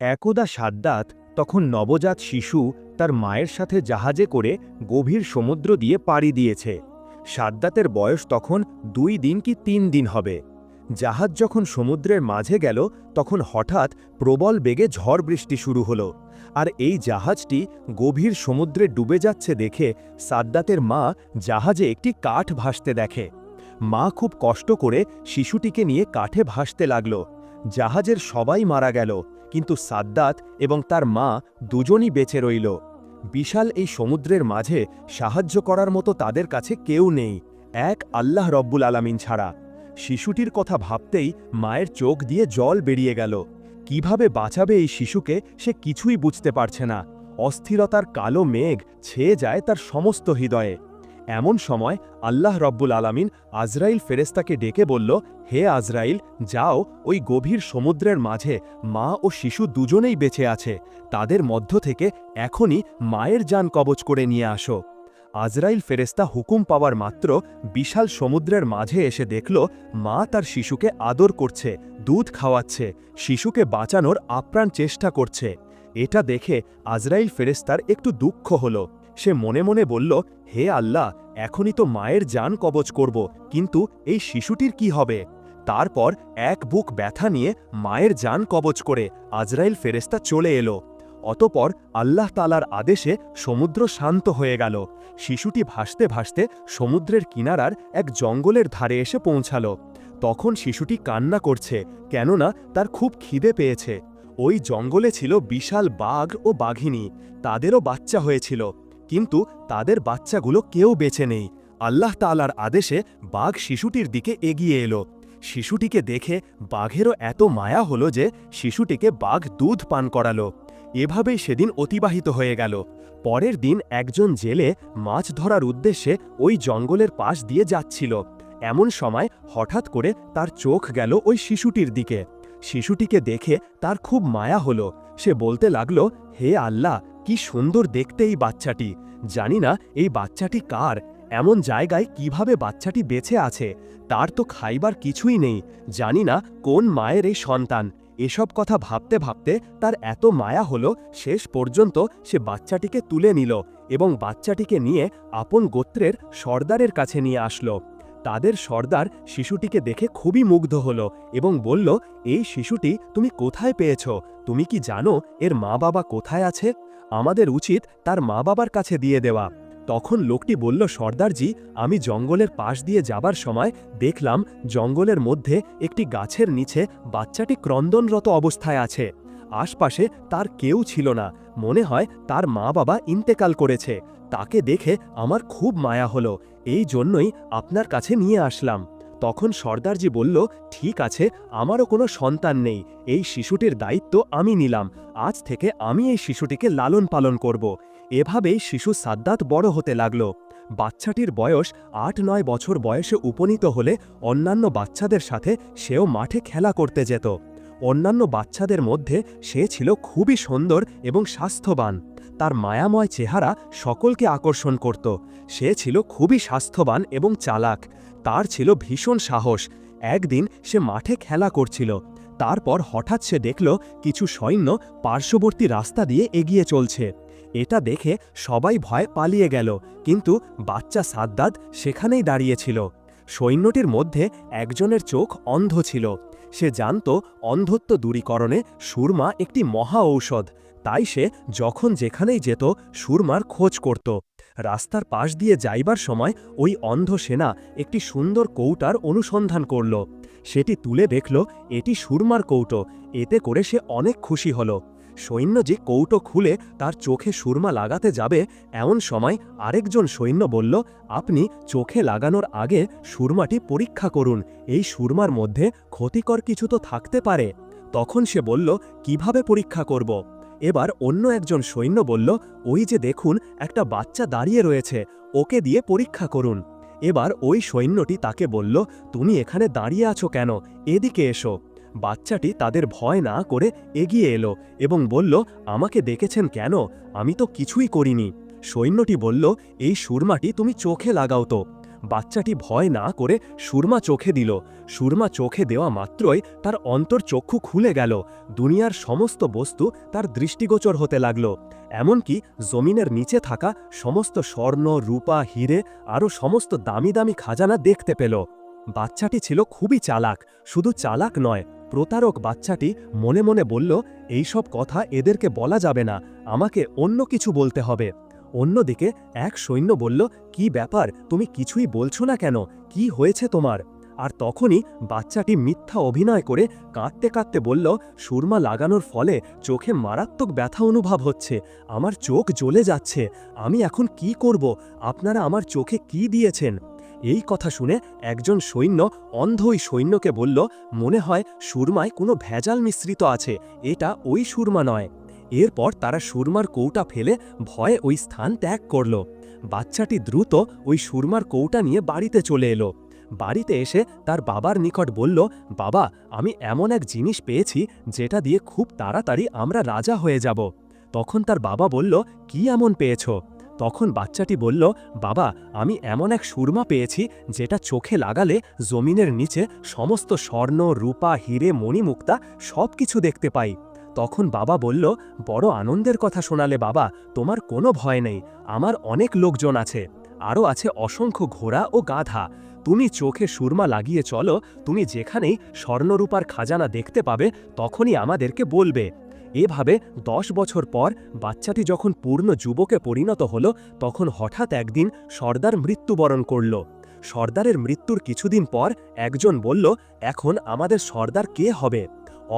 একদা সাদ্দাত তখন নবজাত শিশু তার মায়ের সাথে জাহাজে করে গভীর সমুদ্র দিয়ে পাড়ি দিয়েছে। সাদ্দাতের বয়স তখন দুই দিন কি তিন দিন হবে। জাহাজ যখন সমুদ্রের মাঝে গেল, তখন হঠাৎ প্রবল বেগে ঝড় বৃষ্টি শুরু হলো। আর এই জাহাজটি গভীর সমুদ্রে ডুবে যাচ্ছে দেখে সাদ্দাতের মা জাহাজে একটি কাঠ ভাসতে দেখে। মা খুব কষ্ট করে শিশুটিকে নিয়ে কাঠে ভাসতে লাগল। জাহাজের সবাই মারা গেল। কিন্তু সাদ্দাত এবং তার মা দুজনই বেঁচে রইল। বিশাল এই সমুদ্রের মাঝে সাহায্য করার মতো তাদের কাছে কেউ নেই, এক আল্লাহ রব্বুল আলামিন ছাড়া। শিশুটির কথা ভাবতেই মায়ের চোখ দিয়ে জল বেরিয়ে গেল। কীভাবে বাঁচাবে এই শিশুকে সে কিছুই বুঝতে পারছে না। অস্থিরতার কালো মেঘ ছেয়ে যায় তার সমস্ত হৃদয়ে। এমন সময় আল্লাহ রব্বুল আলামিন আজরাইল ফেরেস্তাকে ডেকে বলল, হে আজরাইল, যাও ওই গভীর সমুদ্রের মাঝে মা ও শিশু দুজনেই বেঁচে আছে। তাদের মধ্য থেকে এখনই মায়ের যান কবচ করে নিয়ে আসো। আজরাইল ফেরেস্তা হুকুম পাওয়ার মাত্র বিশাল সমুদ্রের মাঝে এসে দেখল, মা তার শিশুকে আদর করছে, দুধ খাওয়াচ্ছে, শিশুকে বাঁচানোর আপ্রাণ চেষ্টা করছে। এটা দেখে আজরাইল ফেরেস্তার একটু দুঃখ হল। সে মনে মনে বলল, হে আল্লাহ, এখনই তো মায়ের যান কবচ করব, কিন্তু এই শিশুটির কি হবে? তারপর এক বুক ব্যথা নিয়ে মায়ের যান কবচ করে আজরাইল ফেরেস্তা চলে এলো। অতপর আল্লাহ তালার আদেশে সমুদ্র শান্ত হয়ে গেল। শিশুটি ভাসতে ভাসতে সমুদ্রের কিনারার এক জঙ্গলের ধারে এসে পৌঁছাল। তখন শিশুটি কান্না করছে, কেননা তার খুব খিদে পেয়েছে। ওই জঙ্গলে ছিল বিশাল বাঘ ও বাঘিনী। তাদেরও বাচ্চা হয়েছিল। কিন্তু তাদের বাচ্চাগুলো কেউ বেছে নেই। আল্লাহ তালার আদেশে বাঘ শিশুটির দিকে এগিয়ে এলো। শিশুটিকে দেখে বাঘেরও এত মায়া হলো যে শিশুটিকে বাঘ দুধ পান করালো। এভাবেই সেদিন অতিবাহিত হয়ে গেল। পরের দিন একজন জেলে মাছ ধরার উদ্দেশ্যে ওই জঙ্গলের পাশ দিয়ে যাচ্ছিল। এমন সময় হঠাৎ করে তার চোখ গেল ওই শিশুটির দিকে। শিশুটিকে দেখে তার খুব মায়া হলো। সে বলতে লাগল, হে আল্লাহ কি সুন্দর দেখতে এই বাচ্চাটি। জানি না এই বাচ্চাটি কার, এমন জায়গায় কীভাবে বাচ্চাটি বেঁচে আছে, তার তো খাইবার কিছুই নেই। জানি না কোন মায়ের এই সন্তান। এসব কথা ভাবতে ভাবতে তার এত মায়া হলো, শেষ পর্যন্ত সে বাচ্চাটিকে তুলে নিল এবং বাচ্চাটিকে নিয়ে আপন গোত্রের সর্দারের কাছে নিয়ে আসলো। তাদের সর্দার শিশুটিকে দেখে খুবই মুগ্ধ হল এবং বলল, এই শিশুটি তুমি কোথায় পেয়েছ? তুমি কি জানো এর মা বাবা কোথায় আছে? আমাদের উচিত তার মা বাবার কাছে দিয়ে দেওয়া। তখন লোকটি বলল, সর্দারজি, আমি জঙ্গলের পাশ দিয়ে যাবার সময় দেখলাম জঙ্গলের মধ্যে একটি গাছের নিচে বাচ্চাটি ক্রন্দনরত অবস্থায় আছে। আশপাশে তার কেউ ছিল না। মনে হয় তার মা বাবা ইন্তেকাল করেছে। তাকে দেখে আমার খুব মায়া হলো। এই জন্যই আপনার কাছে নিয়ে আসলাম। তখন সর্দারজি বলল, ঠিক আছে, আমারও কোনো সন্তান নেই। এই শিশুটির দায়িত্ব আমি নিলাম। আজ থেকে আমি এই শিশুটিকে লালন পালন করব। এভাবেই শিশু সাদ্দাত বড় হতে লাগল। বাচ্চাটির বয়স আট নয় বছর বয়সে উপনীত হলে অন্যান্য বাচ্চাদের সাথে সেও মাঠে খেলা করতে যেত। অন্যান্য বাচ্চাদের মধ্যে সে ছিল খুবই সুন্দর এবং স্বাস্থ্যবান। তার মায়াময় চেহারা সকলকে আকর্ষণ করত। সে ছিল খুবই স্বাস্থ্যবান এবং চালাক। তার ছিল ভীষণ সাহস। একদিন সে মাঠে খেলা করছিল। তারপর হঠাৎ সে দেখল কিছু সৈন্য পার্শ্ববর্তী রাস্তা দিয়ে এগিয়ে চলছে। এটা দেখে সবাই ভয় পালিয়ে গেল, কিন্তু বাচ্চা সাদ্দাদ সেখানেই দাঁড়িয়েছিল। সৈন্যটির মধ্যে একজনের চোখ অন্ধ ছিল। সে জানত অন্ধত্ব দূরীকরণে সুরমা একটি মহা ঔষধ। তাই সে যখন যেখানেই যেত, সুরমার খোঁজ করত। রাস্তার পাশ দিয়ে যাইবার সময় ওই অন্ধ সেনা একটি সুন্দর কৌটার অনুসন্ধান করল। সেটি তুলে দেখল এটি সুরমার কৌটো। এতে করে সে অনেক খুশি হল। সৈন্য যে কৌটো খুলে তার চোখে সুরমা লাগাতে যাবে, এমন সময় আরেকজন সৈন্য বলল, আপনি চোখে লাগানোর আগে সুরমাটি পরীক্ষা করুন। এই সুরমার মধ্যে ক্ষতিকর কিছু তো থাকতে পারে। তখন সে বলল, কীভাবে পরীক্ষা করব? এবার অন্য একজন সৈন্য বলল, ওই যে দেখুন, একটা বাচ্চা দাঁড়িয়ে রয়েছে, ওকে দিয়ে পরীক্ষা করুন। এবার ওই সৈন্যটি তাকে বলল, তুমি এখানে দাঁড়িয়ে আছো কেন? এদিকে এসো। বাচ্চাটি তাদের ভয় না করে এগিয়ে এলো এবং বলল, আমাকে দেখেছেন কেন? আমি তো কিছুই করিনি। সৈন্যটি বলল, এই সুরমাটি তুমি চোখে লাগাও তো। বাচ্চাটি ভয় না করে সুরমা চোখে দিল। সুরমা চোখে দেওয়া মাত্রই তার অন্তর চক্ষু খুলে গেল। দুনিয়ার সমস্ত বস্তু তার দৃষ্টিগোচর হতে লাগল। এমনকি জমিনের নিচে থাকা সমস্ত স্বর্ণ, রূপা, হিরে, আরও সমস্ত দামি দামি খাজানা দেখতে পেল। বাচ্চাটি ছিল খুবই চালাক, শুধু চালাক নয়, প্রতারক বাচ্চাটি মনে মনে বলল, এইসব কথা এদেরকে বলা যাবে না, আমাকে অন্য কিছু বলতে হবে। অন্যদিকে এক সৈন্য বলল, কি ব্যাপার? তুমি কিছুই বলছো না কেন? কি হয়েছে তোমার? আর তখনই বাচ্চাটি মিথ্যা অভিনয় করে কাঁদতে কাঁদতে বলল, সুরমা লাগানোর ফলে চোখে মারাত্মক ব্যথা অনুভব হচ্ছে। আমার চোখ জ্বলে যাচ্ছে। আমি এখন কি করব? আপনারা আমার চোখে কি দিয়েছেন? এই কথা শুনে একজন সৈন্য অন্ধ ওই সৈন্যকে বলল, মনে হয় সুরমায় কোনো ভেজাল মিশ্রিত আছে। এটা ওই সুরমা নয়। এরপর তারা সুরমার কৌটা ফেলে ভয়ে ওই স্থান ত্যাগ করল। বাচ্চাটি দ্রুত ওই সুরমার কৌটা নিয়ে বাড়িতে চলে এলো। বাড়িতে এসে তার বাবার নিকট বলল, বাবা, আমি এমন এক জিনিস পেয়েছি যেটা দিয়ে খুব তাড়াতাড়ি আমরা রাজা হয়ে যাব। তখন তার বাবা বলল, কি এমন পেয়েছ? তখন বাচ্চাটি বলল, বাবা, আমি এমন এক সুরমা পেয়েছি যেটা চোখে লাগালে জমিনের নিচে সমস্ত স্বর্ণ, রূপা, হিরে, মণিমুক্তা সব কিছু দেখতে পাই। তখন বাবা বলল, বড় আনন্দের কথা শোনালে বাবা, তোমার কোনো ভয় নেই, আমার অনেক লোকজন আছে, আরও আছে অসংখ্য ঘোড়া ও গাধা। তুমি চোখে সুরমা লাগিয়ে চলো, তুমি যেখানেই স্বর্ণরূপার খাজানা দেখতে পাবে, তখনই আমাদেরকে বলবে। এভাবে দশ বছর পর বাচ্চাটি যখন পূর্ণ যুবকে পরিণত হল, তখন হঠাৎ একদিন সর্দার মৃত্যুবরণ করল। সর্দারের মৃত্যুর কিছুদিন পর একজন বলল, এখন আমাদের সর্দার কে হবে?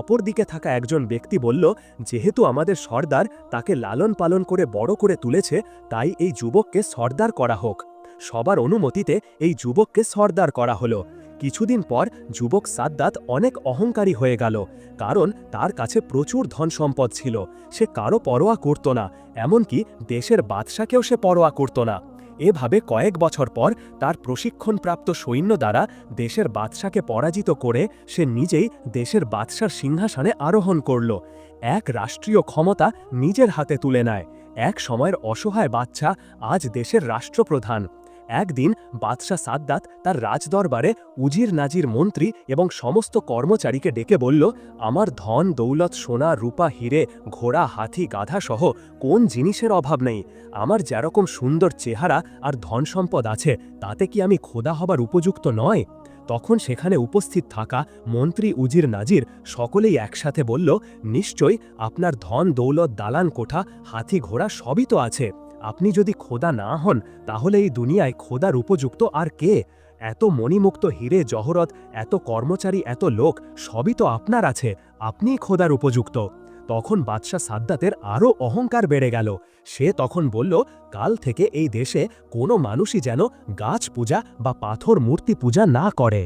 অপরদিকে থাকা একজন ব্যক্তি বলল, যেহেতু আমাদের সর্দার তাকে লালন পালন করে বড় করে তুলেছে, তাই এই যুবককে সর্দার করা হোক। সবার অনুমতিতে এই যুবককে সর্দার করা হলো। কিছুদিন পর যুবক সাদ্দাত অনেক অহংকারী হয়ে গেল, কারণ তার কাছে প্রচুর ধন সম্পদ ছিল। সে কারও পরোয়া করত না, এমনকি দেশের বাদশাকেও সে পরোয়া করত না। এভাবে কয়েক বছর পর তার প্রশিক্ষণপ্রাপ্ত সৈন্য দ্বারা দেশের বাদশাকে পরাজিত করে সে নিজেই দেশের বাদশার সিংহাসনে আরোহণ করল। এক রাষ্ট্রীয় ক্ষমতা নিজের হাতে তুলে নেয়। এক সময়ের অসহায় বাচ্চা আজ দেশের রাষ্ট্রপ্রধান। একদিন বাদশাহ সাদ্দাত তার রাজদরবারে উজির নাজির মন্ত্রী এবং সমস্ত কর্মচারীকে ডেকে বলল, আমার ধন, দৌলত, সোনা, রূপা, হিরে, ঘোড়া, হাতি, গাধা সহ কোন জিনিসের অভাব নেই? আমার যেরকম সুন্দর চেহারা আর ধন সম্পদ আছে, তাতে কি আমি খোদা হবার উপযুক্ত নয়? তখন সেখানে উপস্থিত থাকা মন্ত্রী উজির নাজির সকলেই একসাথে বলল নিশ্চয়ই আপনার ধন, দৌলত, দালান, কোঠা, হাতি, ঘোড়া সবই তো আছে। আপনি যদি খোদা না হন, তাহলে এই দুনিয়ায় খোদার উপযুক্ত আর কে? এত মণিমুক্ত হিরে, জহরত, এত কর্মচারী, এত লোক, সবই তো আপনার আছে আপনিই খোদার উপযুক্ত। তখন বাদশাহ সাদ্দাতের আরও অহংকার বেড়ে গেল। সে তখন বলল, কাল থেকে এই দেশে কোনো মানুষই যেন গাছ পূজা বা পাথর মূর্তি পূজা না করে।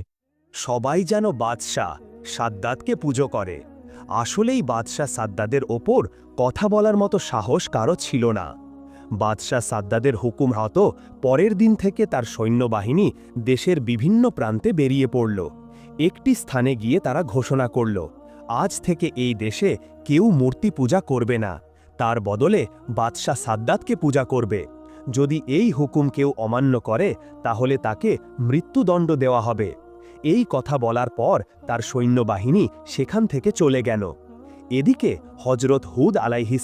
সবাই যেন বাদশাহ সাদ্দাতকে পুজো করে। আসলেই বাদশাহ সাদ্দাদের ওপর কথা বলার মতো সাহস কারও ছিল না। বাদশাহ সাদ্দাদের হুকুম হতো পরের দিন থেকে তার সৈন্যবাহিনী দেশের বিভিন্ন প্রান্তে বেরিয়ে পড়ল। একটি স্থানে গিয়ে তারা ঘোষণা করল, আজ থেকে এই দেশে কেউ মূর্তি পূজা করবে না। তার বদলে বাদশাহ সাদ্দাতকে পূজা করবে। যদি এই হুকুম কেউ অমান্য করে, তাহলে তাকে মৃত্যুদণ্ড দেওয়া হবে। এই কথা বলার পর তার সৈন্যবাহিনী সেখান থেকে চলে গেল। এদিকে হজরত হুদ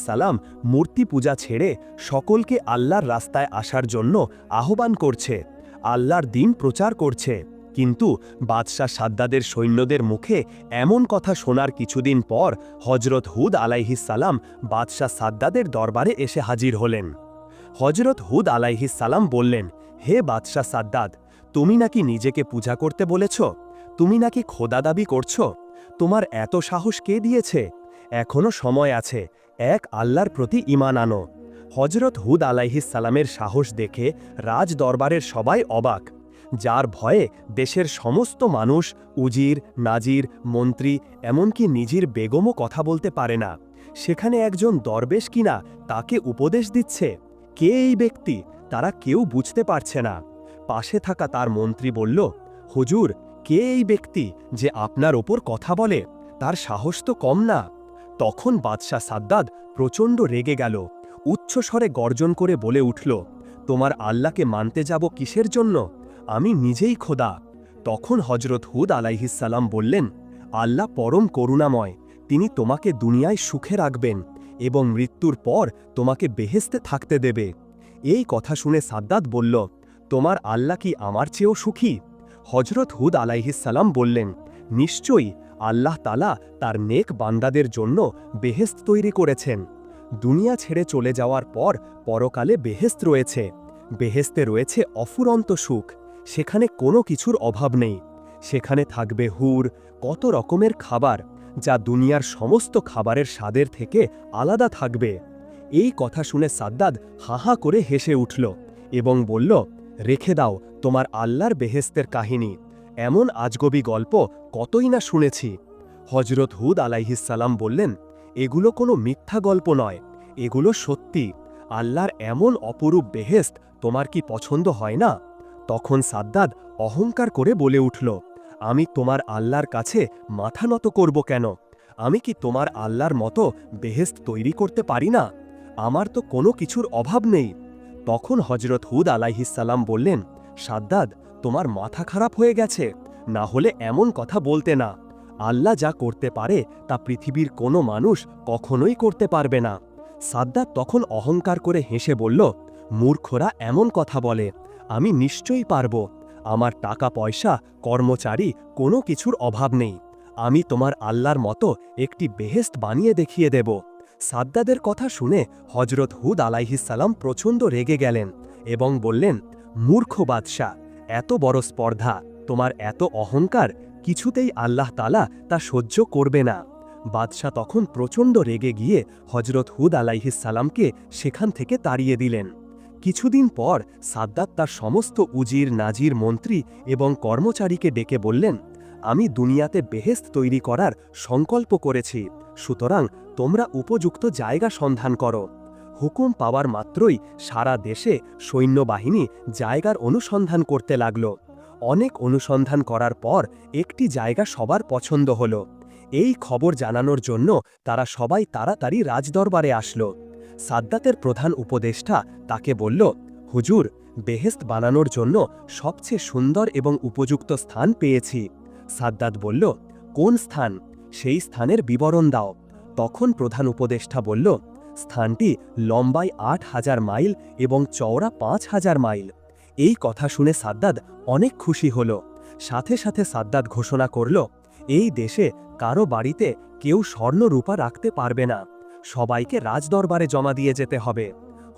সালাম মূর্তি পূজা ছেড়ে সকলকে আল্লাহর রাস্তায় আসার জন্য আহ্বান করছে, আল্লাহর দিন প্রচার করছে। কিন্তু বাদশাহ সাদ্দাদের সৈন্যদের মুখে এমন কথা শোনার কিছুদিন পর হজরত হুদ সালাম বাদশাহ সাদ্দাদের দরবারে এসে হাজির হলেন। হজরত হুদ সালাম বললেন, হে বাদশাহ সাদ্দাদ, তুমি নাকি নিজেকে পূজা করতে বলেছ? তুমি নাকি খোদা দাবি করছ? তোমার এত সাহস কে দিয়েছে? এখনও সময় আছে, এক আল্লাহর প্রতি ইমান আনো। হজরত হুদ সালামের সাহস দেখে রাজ দরবারের সবাই অবাক। যার ভয়ে দেশের সমস্ত মানুষ উজির, নাজির, মন্ত্রী, এমনকি নিজের বেগমও কথা বলতে পারে না। সেখানে একজন দরবেশ কিনা তাকে উপদেশ দিচ্ছে। কে এই ব্যক্তি? তারা কেউ বুঝতে পারছে না। পাশে থাকা তার মন্ত্রী বলল, হুজুর, কে এই ব্যক্তি যে আপনার ওপর কথা বলে? তার সাহস তো কম না। তখন বাদশাহ সাদ্দাদ প্রচণ্ড রেগে গেল, উচ্চস্বরে গর্জন করে বলে উঠল, তোমার আল্লাহকে মানতে যাব কিসের জন্য? আমি নিজেই খোদা। তখন হজরত হুদ আলাইহিসাল্লাম বললেন, আল্লাহ পরম করুণাময়, তিনি তোমাকে দুনিয়ায় সুখে রাখবেন এবং মৃত্যুর পর তোমাকে বেহেস্তে থাকতে দেবে। এই কথা শুনে সাদ্দাত বলল, তোমার আল্লাহ কি আমার চেয়েও সুখী? হজরত হুদ আলাইহিসাল্লাম বললেন, নিশ্চয়ই আল্লাহ তালা তার নেক বান্দাদের জন্য বেহেস্ত তৈরি করেছেন। দুনিয়া ছেড়ে চলে যাওয়ার পর পরকালে বেহেস্ত রয়েছে। বেহেস্তে রয়েছে অফুরন্ত সুখ। সেখানে কোনো কিছুর অভাব নেই। সেখানে থাকবে হুর, কত রকমের খাবার, যা দুনিয়ার সমস্ত খাবারের স্বাদের থেকে আলাদা থাকবে। এই কথা শুনে সাদ্দাদ হাহা করে হেসে উঠল এবং বলল, রেখে দাও তোমার আল্লাহর বেহেস্তের কাহিনী। এমন আজগবি গল্প কতই না শুনেছি। হজরত হুদ আলাইহিসাল্লাম বললেন, এগুলো কোনো মিথ্যা গল্প নয়, এগুলো সত্যি। আল্লাহর এমন অপরূপ বেহেস্ত তোমার কি পছন্দ হয় না? তখন সাদ্দাদ অহংকার করে বলে উঠল, আমি তোমার আল্লাহর কাছে মাথা নত করব কেন? আমি কি তোমার আল্লাহর মতো বেহেস্ত তৈরি করতে পারি না? আমার তো কোনো কিছুর অভাব নেই। তখন হজরত হুদ আলাইহিসাল্লাম বললেন, সাদ্দাদ তোমার মাথা খারাপ হয়ে গেছে। না হলে এমন কথা বলতে না। আল্লাহ যা করতে পারে, তা পৃথিবীর কোনো মানুষ কখনোই করতে পারবে না। সাদ্দার তখন অহংকার করে হেসে বলল, মূর্খরা এমন কথা বলে। আমি নিশ্চয়ই পারব। আমার টাকা, পয়সা, কর্মচারী কোনো কিছুর অভাব নেই। আমি তোমার আল্লাহর মতো একটি বেহেস্ত বানিয়ে দেখিয়ে দেব। সাদ্দাদের কথা শুনে হজরত হুদ আলাইহিসাল্লাম প্রচণ্ড রেগে গেলেন এবং বললেন, মূর্খ বাদশাহ এত বড় স্পর্ধা, তোমার এত অহংকার, কিছুতেই আল্লাহ তালা তা সহ্য করবে না। বাদশাহ তখন প্রচণ্ড রেগে গিয়ে হজরত হুদ আলাইহিসাল্লামকে সেখান থেকে তাড়িয়ে দিলেন। কিছুদিন পর সাদ্দাত তার সমস্ত উজির, নাজির মন্ত্রী এবং কর্মচারীকে ডেকে বললেন, আমি দুনিয়াতে বেহেস্ত তৈরি করার সংকল্প করেছি, সুতরাং তোমরা উপযুক্ত জায়গা সন্ধান করো। হুকুম পাওয়ার মাত্রই সারা দেশে সৈন্যবাহিনী জায়গার অনুসন্ধান করতে লাগল। অনেক অনুসন্ধান করার পর একটি জায়গা সবার পছন্দ হল। এই খবর জানানোর জন্য তারা সবাই তাড়াতাড়ি রাজদরবারে আসলো। সাদ্দাতের প্রধান উপদেষ্টা তাকে বলল, হুজুর বেহেস্ত বানানোর জন্য সবচেয়ে সুন্দর এবং উপযুক্ত স্থান পেয়েছি। সাদ্দাত বলল, কোন স্থান? সেই স্থানের বিবরণ দাও। তখন প্রধান উপদেষ্টা বলল স্থানটি লম্বায় আট হাজার মাইল এবং চওড়া পাঁচ হাজার মাইল। এই কথা শুনে সাদ্দাদ অনেক খুশি হল। সাথে সাথে সাদ্দাদ ঘোষণা করল, এই দেশে কারও বাড়িতে কেউ স্বর্ণ রূপা রাখতে পারবে না। সবাইকে রাজদরবারে জমা দিয়ে যেতে হবে।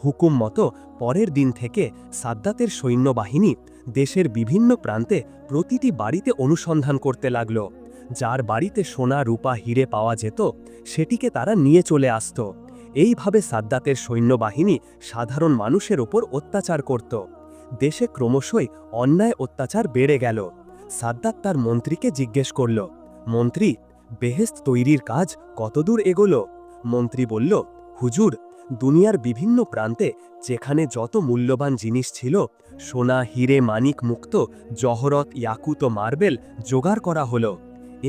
হুকুম মতো পরের দিন থেকে সাদ্দাতের সৈন্যবাহিনী দেশের বিভিন্ন প্রান্তে প্রতিটি বাড়িতে অনুসন্ধান করতে লাগল। যার বাড়িতে সোনা, রূপা, হিরে পাওয়া যেত, সেটিকে তারা নিয়ে চলে আসত। এইভাবে সাদ্দাতের সৈন্যবাহিনী সাধারণ মানুষের ওপর অত্যাচার করত। দেশে ক্রমশই অন্যায় অত্যাচার বেড়ে গেল। সাদ্দাত তার মন্ত্রীকে জিজ্ঞেস করল, মন্ত্রী বেহেস্ত তৈরির কাজ কতদূর এগোলো? মন্ত্রী বলল, হুজুর, দুনিয়ার বিভিন্ন প্রান্তে যেখানে যত মূল্যবান জিনিস ছিল, সোনা, হিরে, মানিক মুক্ত, জহরত, ইয়াকুত মার্বেল জোগাড় করা হলো।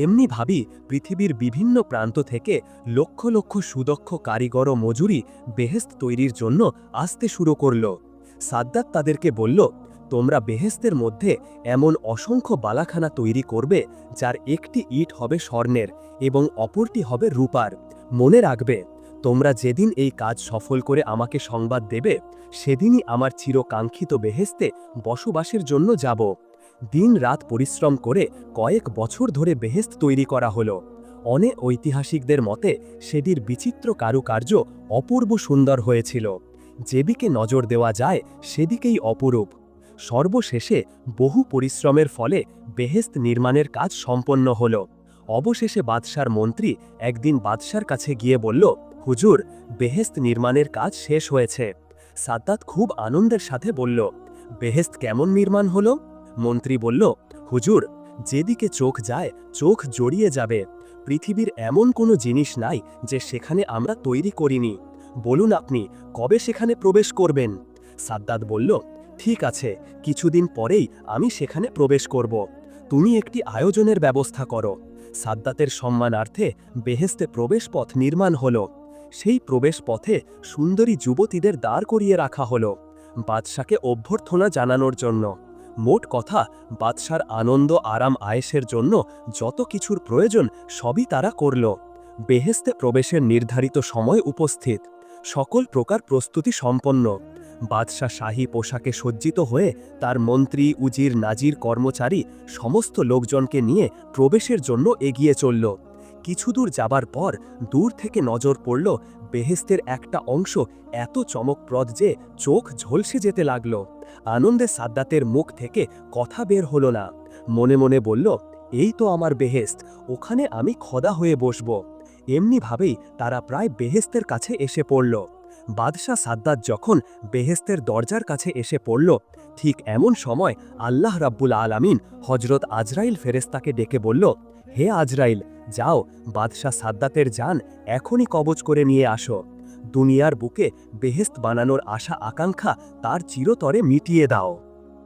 এমনি ভাবি পৃথিবীর বিভিন্ন প্রান্ত থেকে লক্ষ লক্ষ সুদক্ষ কারিগর ও মজুরি বেহেস্ত তৈরির জন্য আসতে শুরু করল। সাদ্দাত তাদেরকে বলল, তোমরা বেহেস্তের মধ্যে এমন অসংখ্য বালাখানা তৈরি করবে, যার একটি ইট হবে স্বর্ণের এবং অপরটি হবে রূপার। মনে রাখবে, তোমরা যেদিন এই কাজ সফল করে আমাকে সংবাদ দেবে, সেদিনই আমার চিরকাঙ্ক্ষিত বেহেস্তে বসবাসের জন্য যাব। দিন রাত পরিশ্রম করে কয়েক বছর ধরে বেহেস্ত তৈরি করা হলো। অনেক ঐতিহাসিকদের মতে সেটির বিচিত্র কারুকার্য অপূর্ব সুন্দর হয়েছিল। যেদিকে নজর দেওয়া যায়, সেদিকেই অপরূপ। সর্বশেষে বহু পরিশ্রমের ফলে বেহেস্ত নির্মাণের কাজ সম্পন্ন হল। অবশেষে বাদশার মন্ত্রী একদিন বাদশার কাছে গিয়ে বলল, হুজুর, বেহেস্ত নির্মাণের কাজ শেষ হয়েছে। সাদ্দাত খুব আনন্দের সাথে বলল, বেহেস্ত কেমন নির্মাণ হলো? মন্ত্রী বলল, হুজুর, যেদিকে চোখ যায়, চোখ জড়িয়ে যাবে। পৃথিবীর এমন কোনো জিনিস নাই যে সেখানে আমরা তৈরি করিনি। বলুন আপনি, কবে সেখানে প্রবেশ করবেন? সাদ্দাত বলল, ঠিক আছে, কিছুদিন পরেই আমি সেখানে প্রবেশ করব। তুমি একটি আয়োজনের ব্যবস্থা করো। সাদ্দাতের সম্মানার্থে বেহেস্তে প্রবেশ পথ নির্মাণ হল। সেই প্রবেশ পথে সুন্দরী যুবতীদের দাঁড় করিয়ে রাখা হল, বাদশাকে অভ্যর্থনা জানানোর জন্য। মোট কথা, বাদশার আনন্দ, আরাম, আয়েসের জন্য যত কিছুর প্রয়োজন সবই তারা করল। বেহেস্তে প্রবেশের নির্ধারিত সময় উপস্থিত। সকল প্রকার প্রস্তুতি সম্পন্ন। বাদশাহ শাহী পোশাকে সজ্জিত হয়ে তার মন্ত্রী, উজির, নাজির কর্মচারী সমস্ত লোকজনকে নিয়ে প্রবেশের জন্য এগিয়ে চলল। কিছুদূর যাবার পর দূর থেকে নজর পড়ল বেহেস্তের একটা অংশ এত চমকপ্রদ যে চোখ ঝলসে যেতে লাগল। আনন্দে সাদ্দাতের মুখ থেকে কথা বের হলো না। মনে মনে বলল, এই তো আমার বেহেস্ত, ওখানে আমি খদা হয়ে বসব। এমনিভাবেই তারা প্রায় বেহেস্তের কাছে এসে পড়ল। বাদশাহ সাদ্দাত যখন বেহেস্তের দরজার কাছে এসে পড়ল, ঠিক এমন সময় আল্লাহ রাব্বুল আলামিন হজরত আজরাইল ফেরেস্তাকে ডেকে বলল হে আজরাইল, যাও, বাদশাহ সাদ্দাতের যান এখনই কবজ করে নিয়ে আসো। দুনিয়ার বুকে বেহেস্ত বানানোর আশা আকাঙ্ক্ষা তার চিরতরে মিটিয়ে দাও।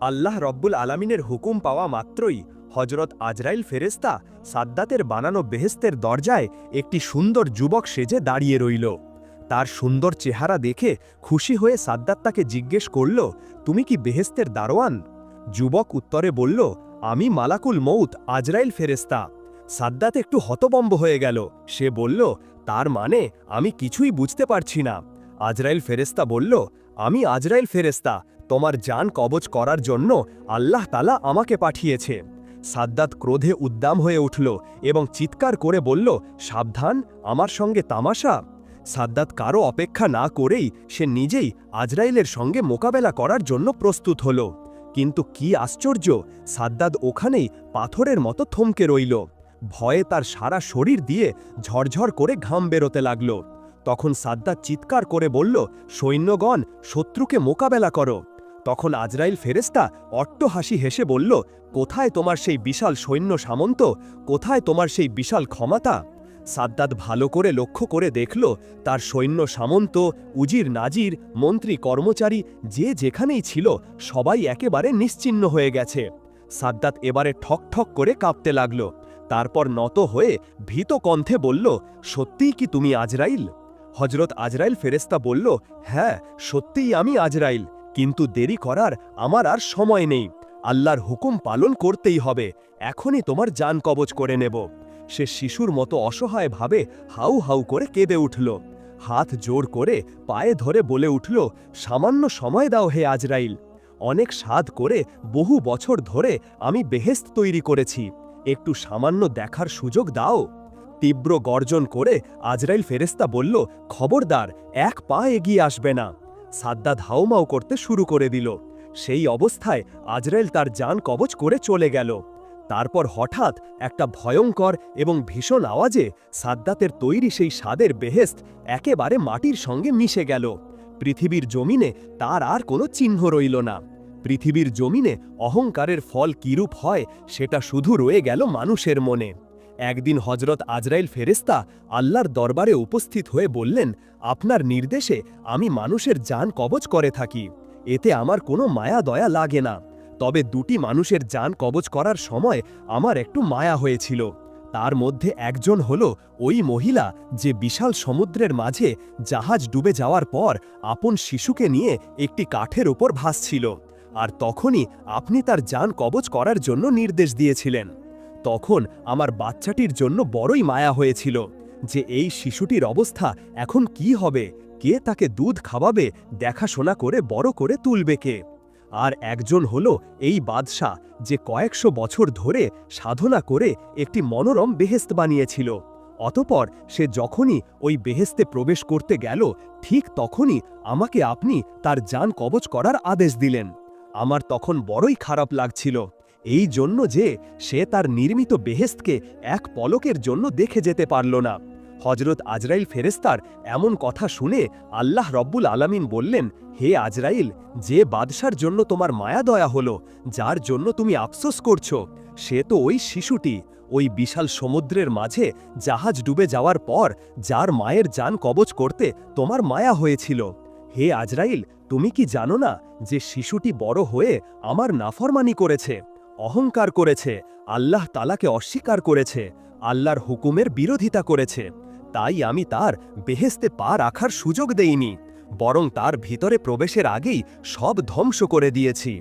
আল্লাহ রব্বুল আলামিনের হুকুম পাওয়া মাত্রই হজরত আজরাইল ফেরেস্তা সাদ্দাতের বানানো বেহেস্তের দরজায় একটি সুন্দর যুবক সেজে দাঁড়িয়ে রইল। তার সুন্দর চেহারা দেখে খুশি হয়ে সাদ্দাত তাকে জিজ্ঞেস করল, তুমি কি বেহেস্তের দারোয়ান? যুবক উত্তরে বলল, আমি মালাকুল মৌত আজরাইল ফেরেস্তা সাদ্দাত একটু হতবম্ব হয়ে গেল। সে বলল, তার মানে আমি কিছুই বুঝতে পারছি না। আজরাইল ফেরেস্তা বলল, আমি আজরাইল ফেরেস্তা তোমার যান কবচ করার জন্য আল্লাহ তালা আমাকে পাঠিয়েছে। সাদ্দাত ক্রোধে উদ্দাম হয়ে উঠল এবং চিৎকার করে বলল, সাবধান, আমার সঙ্গে তামাশা। সাদ্দাত কারও অপেক্ষা না করেই সে নিজেই আজরাইলের সঙ্গে মোকাবেলা করার জন্য প্রস্তুত হল। কিন্তু কি আশ্চর্য সাদ্দাদ ওখানেই পাথরের মতো থমকে রইল। ভয়ে তার সারা শরীর দিয়ে ঝরঝর করে ঘাম বেরোতে লাগল। তখন সাদ্দাত চিৎকার করে বলল, সৈন্যগণ, শত্রুকে মোকাবেলা করো। তখন আজরাইল ফেরেস্তা অট্ট হাসি হেসে বলল, কোথায় তোমার সেই বিশাল সৈন্য সামন্ত? কোথায় তোমার সেই বিশাল ক্ষমতা? সাদ্দাত ভালো করে লক্ষ্য করে দেখল, তার সৈন্য সামন্ত, উজির নাজির, মন্ত্রী, কর্মচারী, যে যেখানেই ছিল, সবাই একেবারে নিশ্চিহ্ন হয়ে গেছে। সাদ্দাত এবারে ঠক ঠক করে কাঁপতে লাগল। তারপর নত হয়ে ভীত কণ্ঠে বলল সত্যিই কি তুমি আজরাইল? হজরত আজরাইল ফেরেস্তা বলল হ্যাঁ সত্যিই আমি আজরাইল, কিন্তু দেরি করার আমার আর সময় নেই। আল্লাহর হুকুম পালন করতেই হবে, এখনই তোমার যান কবচ করে নেব। সে শিশুর মতো অসহায় ভাবে হাউ হাউ করে কেঁদে উঠল। হাত জোর করে পায়ে ধরে বলে উঠল, সামান্য সময় দাও হে আজরাইল। অনেক সাধ করে বহু বছর ধরে আমি বেহেস্ত তৈরি করেছি। একটু সামান্য দেখার সুযোগ দাও। তীব্র গর্জন করে আজরাইল ফেরেস্তা বলল, খবরদার, এক পা এগিয়ে আসবে না। সাদ্দাদ হাউমাউ করতে শুরু করে দিল। সেই অবস্থায় আজরাইল তার যান কবচ করে চলে গেল। তারপর হঠাৎ একটা ভয়ঙ্কর এবং ভীষণ আওয়াজে সাদ্দাতের তৈরি সেই স্বাদের বেহেস্ত একেবারে মাটির সঙ্গে মিশে গেল। পৃথিবীর জমিনে তার আর কোনো চিহ্ন রইল না। পৃথিবীর জমিনে অহংকারের ফল কিরূপ হয়, সেটা শুধু রয়ে গেল মানুষের মনে। একদিন হজরত আজরাইল ফেরেস্তা আল্লাহর দরবারে উপস্থিত হয়ে বললেন, আপনার নির্দেশে আমি মানুষের যান কবচ করে থাকি। এতে আমার কোনো মায়া দয়া লাগে না। তবে দুটি মানুষের যান কবচ করার সময় আমার একটু মায়া হয়েছিল। তার মধ্যে একজন হল ওই মহিলা যে বিশাল সমুদ্রের মাঝে জাহাজ ডুবে যাওয়ার পর আপন শিশুকে নিয়ে একটি কাঠের ওপর ভাসছিল। আর তখনই আপনি তার যান কবচ করার জন্য নির্দেশ দিয়েছিলেন। তখন আমার বাচ্চাটির জন্য বড়ই মায়া হয়েছিল যে এই শিশুটির অবস্থা এখন কি হবে, কে তাকে দুধ খাওয়াবে, দেখাশোনা করে, বড় করে তুলবে কে? আর একজন হল এই বাদশাহ যে কয়েকশো বছর ধরে সাধনা করে একটি মনোরম বেহেস্ত বানিয়েছিল। অতপর সে যখনই ওই বেহেস্তে প্রবেশ করতে গেল, ঠিক তখনই আমাকে আপনি তার যান কবচ করার আদেশ দিলেন। আমার তখন বড়ই খারাপ লাগছিল। এই জন্য যে সে তার নির্মিত বেহেস্তকে এক পলকের জন্য দেখে যেতে পারল না। হজরত আজরাইল ফেরেস্তার এমন কথা শুনে আল্লাহ রব্বুল আলামিন বললেন, হে আজরাইল, যে বাদশার জন্য তোমার মায়া দয়া হলো, যার জন্য তুমি আফসোস করছ, সে তো ওই শিশুটি, ওই বিশাল সমুদ্রের মাঝে জাহাজ ডুবে যাওয়ার পর যার মায়ের যান কবচ করতে তোমার মায়া হয়েছিল। হে আজরাইল, তুমি কি জানো না যে শিশুটি বড় হয়ে আমার নাফরমানি করেছে, অহংকার করেছে, আল্লাহ তালাকে অস্বীকার করেছে, আল্লাহর হুকুমের বিরোধিতা করেছে, তাই আমি তার বেহেস্তে পা রাখার সুযোগ দেইনি, বরং তার ভিতরে প্রবেশের আগেই সব ধ্বংস করে দিয়েছি।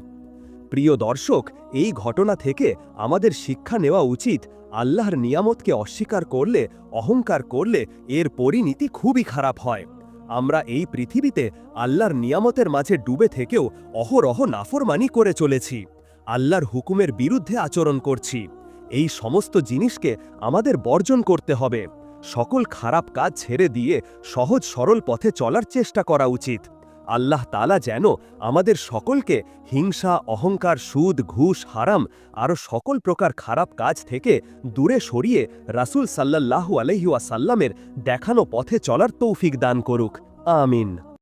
প্রিয় দর্শক, এই ঘটনা থেকে আমাদের শিক্ষা নেওয়া উচিত আল্লাহর নিয়ামতকে অস্বীকার করলে, অহংকার করলে এর পরিণতি খুবই খারাপ হয়। আমরা এই পৃথিবীতে আল্লাহর নিয়ামতের মাঝে ডুবে থেকেও অহরহ নাফরমানি করে চলেছি, আল্লাহর হুকুমের বিরুদ্ধে আচরণ করছি। এই সমস্ত জিনিসকে আমাদের বর্জন করতে হবে। সকল খারাপ কাজ ছেড়ে দিয়ে সহজ সরল পথে চলার চেষ্টা করা উচিত। আল্লাহ তালা যেন আমাদের সকলকে হিংসা, অহংকার, সুদ, ঘুষ, হারাম আরও সকল প্রকার খারাপ কাজ থেকে দূরে সরিয়ে রাসূল সাল্লাল্লাহু আলহিউসাল্লামের দেখানো পথে চলার তৌফিক দান করুক। আমিন।